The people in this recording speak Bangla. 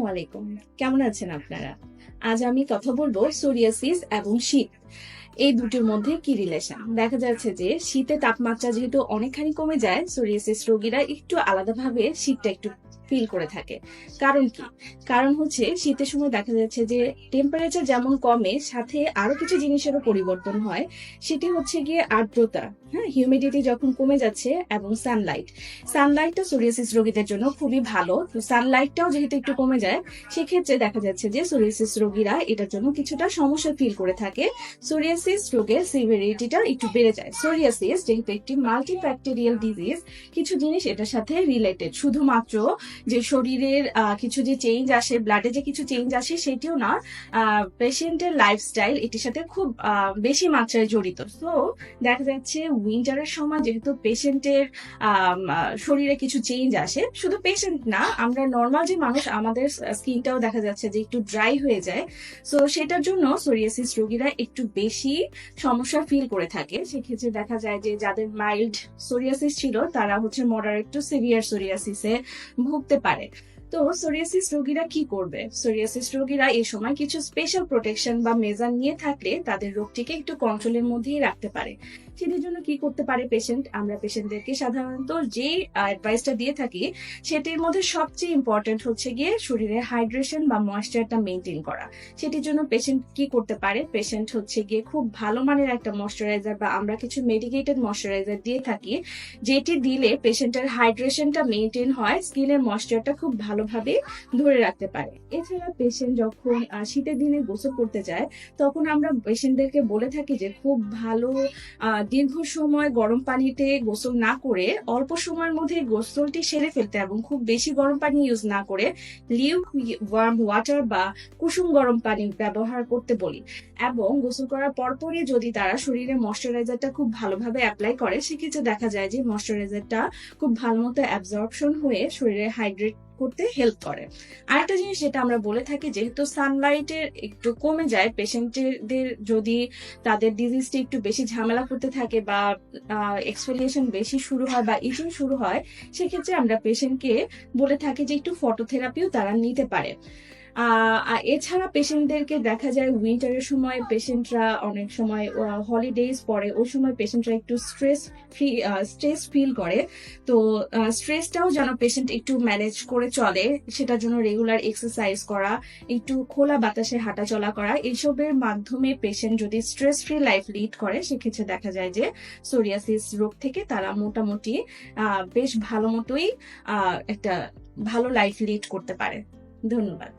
আলাইকুম। কেমন আছেন আপনারা? আজ আমি কথা বলব সোরিয়াসিস এবং শীত। এই দুটির মধ্যে কি রিলেশন দেখা যাচ্ছে যে শীতে তাপমাত্রা যেহেতু অনেকখানি কমে যায় সোরিয়াসিস রোগীরা একটু আলাদাভাবে শীতটা একটু ফিল করে থাকে। কারণ কি? কারণ হচ্ছে শীতের সময় দেখা যাচ্ছে যে টেম্পারেচার যেমন কমে, সাথে আরও কিছু জিনিসেরও পরিবর্তন হয়। সেটি হচ্ছে গিয়ে আর্দ্রতা হ্যাঁ? হিউমিডিটি যখন কমে যাচ্ছে এবং সানলাইট সানলাইটটা সোরিয়াসিস রোগীদের জন্য খুবই ভালো। তো সানলাইটটাও যেহেতু একটু কমে যায়, সেক্ষেত্রে দেখা যাচ্ছে যে সোরিয়াসিস রোগীরা এটার জন্য কিছুটা সমস্যা ফিল করে থাকে। সোরিয়াসিস রোগের সিভিরিটিটা একটু বেড়ে যায়। সোরিয়াসিস যেহেতু একটি মাল্টিফ্যাক্টেরিয়াল ডিজিজ কিছু জিনিস এটার সাথে রিলেটেড শুধুমাত্র যে শরীরের কিছু যে চেঞ্জ আসে ব্লাডে যে কিছু চেঞ্জ আসে, সেটিও না। পেশেন্টের লাইফস্টাইল এটির সাথে খুব বেশি মাত্রায় জড়িত। তো দেখা যাচ্ছে উইন্টারের সময় যেহেতু পেশেন্টের শরীরে কিছু চেঞ্জ আসে, শুধু পেশেন্ট না, আমরা নর্মাল যে মানুষ, আমাদের স্কিনটাও দেখা যাচ্ছে যে একটু ড্রাই হয়ে যায়। সো সেটার জন্য সোরিয়াসিস রোগীরা একটু বেশি সমস্যা ফিল করে থাকে। সেক্ষেত্রে দেখা যায় যে যাদের মাইল্ড সোরিয়াসিস ছিল, তারা হচ্ছে মডারেট টু সিভিয়ার সোরিয়াসিসে ভুগতে পারে তো সোরিয়াসিস রোগীরা কি করবে? সোরিয়াসিস রোগীরা এই সময় কিছু স্পেশাল প্রোটেকশন বা মেজার নিয়ে থাকলে তাদের রোগটিকে একটু কন্ট্রোলের মধ্যেই রাখতে পারে। সেটির জন্য কি করতে পারে পেশেন্ট আমরা পেশেন্টদেরকে সাধারণত যে অ্যাডভাইসটা দিয়ে থাকি, সেটির মধ্যে সবচেয়ে ইম্পর্টেন্ট হচ্ছে গিয়ে শরীরের হাইড্রেশন বা ময়েশ্চারটা মেনটেন করা। সেটির জন্য পেশেন্ট কি করতে পারে? পেশেন্ট হচ্ছে গিয়ে খুব ভালো মানের একটা ময়শ্চারাইজার বা আমরা কিছু মেডিকেটেড ময়শ্চারাইজার দিয়ে থাকি, যেটি দিলে পেশেন্টের হাইড্রেশনটা মেনটেন হয় স্কিনের ময়েশ্চারটা খুব ভালোভাবে ধরে রাখতে পারে। এছাড়া পেশেন্ট যখন শীতের দিনে গোসল করতে যায়, তখন আমরা পেশেন্টদেরকে বলে থাকি যে, খুব ভালো দীর্ঘ সময় গরম পানিতে গোসল না করে, অল্প সময়ের মধ্যে গোসলটি সেরে ফেলতে এবং খুব বেশি গরম পানি ইউজ না করে লিউ ওয়ার্ম ওয়াটার বা কুসুম গরম পানি ব্যবহার করতে বলি। এবং গোসল করার পরপরই যদি তারা শরীরে ময়শ্চারাইজারটা খুব ভালোভাবে অ্যাপ্লাই করে, সেক্ষেত্রে দেখা যায় যে ময়শ্চারাইজারটা খুব ভালো মতো অ্যাবজর্পশন হয়ে শরীরে হাইড্রেট করতে হেল্প করে। আরেকটা জিনিস যেটা আমরা বলে থাকি, যেহেতু সানলাইটের একটু কমে যায় পেশেন্টদের যদি তাদের ডিজিজটা একটু বেশি ঝামেলা করতে থাকে বা এক্সফোলিয়েশন বেশি শুরু হয় বা ইচিং শুরু হয়, সেক্ষেত্রে আমরা পেশেন্টকে বলে থাকি যে একটু ফটোথেরাপিও তারা নিতে পারে। এছাড়া পেশেন্টদেরকে দেখা যায় উইন্টারের সময় পেশেন্টরা অনেক সময় হলিডেজ পরে, ওই সময় পেশেন্টরা একটু স্ট্রেস ফ্রি স্ট্রেস ফিল করে। তো স্ট্রেসটাও যেন পেশেন্ট একটু ম্যানেজ করে চলে, সেটার জন্য রেগুলার এক্সারসাইজ করা, একটু খোলা বাতাসে হাঁটা চলা করা, এইসবের মাধ্যমে পেশেন্ট যদি স্ট্রেস ফ্রি লাইফ লিড করে, সেক্ষেত্রে দেখা যায় যে সোরিয়াসিস রোগ থেকে তারা মোটামুটি বেশ ভালো মতোই একটা ভালো লাইফ লিড করতে পারে। ধন্যবাদ।